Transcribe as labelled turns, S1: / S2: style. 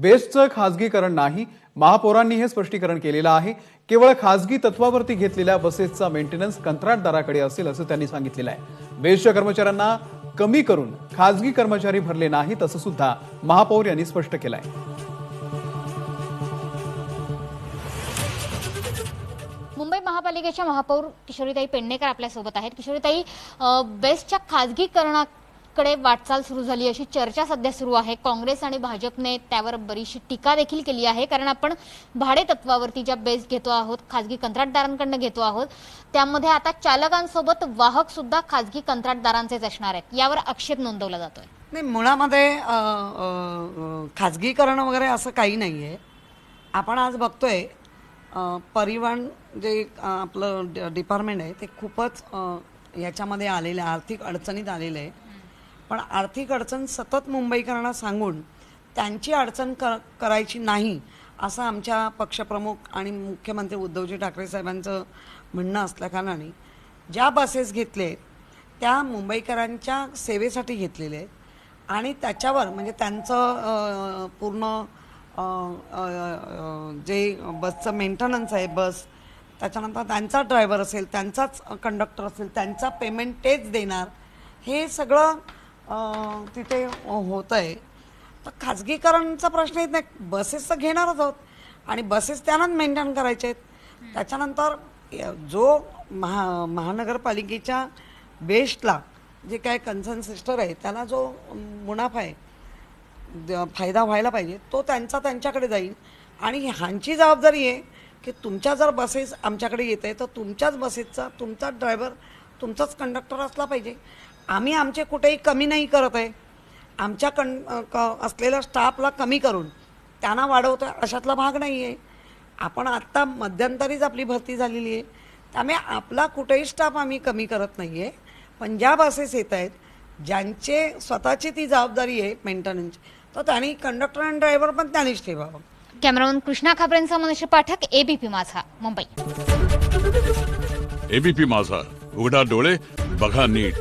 S1: बेस्टचं खासगीकरण नाही महापौरांनी हे स्पष्टीकरण केलेलं आहे. केवळ खासगी तत्वावरती घेतलेल्या बसेसचा मेंटेनन्स कंत्राटदाराकडे असेल असं त्यांनी सांगितलेलं आहे. बेस्टच्या कर्मचाऱ्यांना कमी करून खासगी कर्मचारी भरले नाहीत असं सुद्धा महापौर यांनी स्पष्ट केलं आहे
S2: मुंबई महापालिकेच्या महापौर किशोरीताई पेडणेकर आपल्यासोबत आहेत. किशोरीताई बेस्टच्या बेस्टच्या खाजगीकरणाकडे वाटचाल सुरू झाली अशी चर्चा सध्या सुरू आहे. काँग्रेस आणि भाजपने त्यावर बरीचशी टीका देखील केली आहे कारण आपण भाडे तत्वावरती ज्या बेस घेतो आहोत खाजगी कंत्राटदारांकडनं घेतो आहोत त्यामध्ये आता चालकांसोबत वाहक सुद्धा खाजगी कंत्राटदारांचेच असणार आहेत. यावर आक्षेप नोंदवला जातोय.
S3: नाही मुळामध्ये खाजगीकरण वगैरे असं काही नाही आहे आपण आज बघतोय परिवहन जे आपलं ड- डिपार्टमेंट आहे ते खूपच याच्यामध्ये आलेलं आहे आर्थिक अडचणीत आलेलं आहे. पण आर्थिक अडचण सतत मुंबईकरांना सांगून त्यांची अडचण कर करायची नाही असं आमच्या पक्षप्रमुख आणि मुख्यमंत्री उद्धवजी ठाकरे साहेबांचं म्हणणं असल्याकारणाने ज्या बसेस घेतले त्या मुंबईकरांच्या सेवेसाठी घेतलेले आहेत. आणि त्याच्यावर म्हणजे त्यांचं पूर्ण जे बसचं मेंटेनन्स आहे बस त्याच्यानंतर त्यांचा ड्रायव्हर असेल त्यांचाच कंडक्टर असेल त्यांचा पेमेंट तेच देणार हे सगळं तिथे हो, होतं आहे तर खाजगीकरणचा प्रश्न येत नाही. बसेस तर घेणारच आहोत. आणि बसेस त्यांनाच मेंटेन करायचे आहेत. त्याच्यानंतर जो महा महानगरपालिकेच्या बेस्टला जे काय कन्सर्न सिस्टर आहे त्याला जो मुनाफा आहे फायदा व्हायला पाहिजे तो त्यांचा त्यांच्याकडे जाईल. आणि ह्यांची जबाबदारी आहे की तुमच्या जर बसेस आमच्याकडे येत आहे तर तुमच्याच बसेसचा तुमचाच ड्रायव्हर तुमचाच कंडक्टर असला पाहिजे. आम्ही आमचे कुठेही कमी नाही करत आहे. आमच्या कं अ, क- असलेल्या स्टाफला कमी करून त्यांना वाढवतो अशातला भाग नाही आहे आपण आत्ता मध्यंतरीच आपली भरती झालेली आहे. त्यामुळे आपला कुठेही स्टाफ आम्ही कमी करत नाही आहे पण ज्या बसेस येत आहेत ज्यांचे स्वतःची ती जबाबदारी आहे मेंटेनन्सची तर त्यांनी कंडक्टर आणि ड्रायव्हर पण त्यांनीच ठेवावं.
S2: कॅमेरामन कृष्णा खाबरेंचा मनुष्य पाठक एबीपी माझा मुंबई.
S4: एबीपी माझा उघडा डोळे बघा नीट.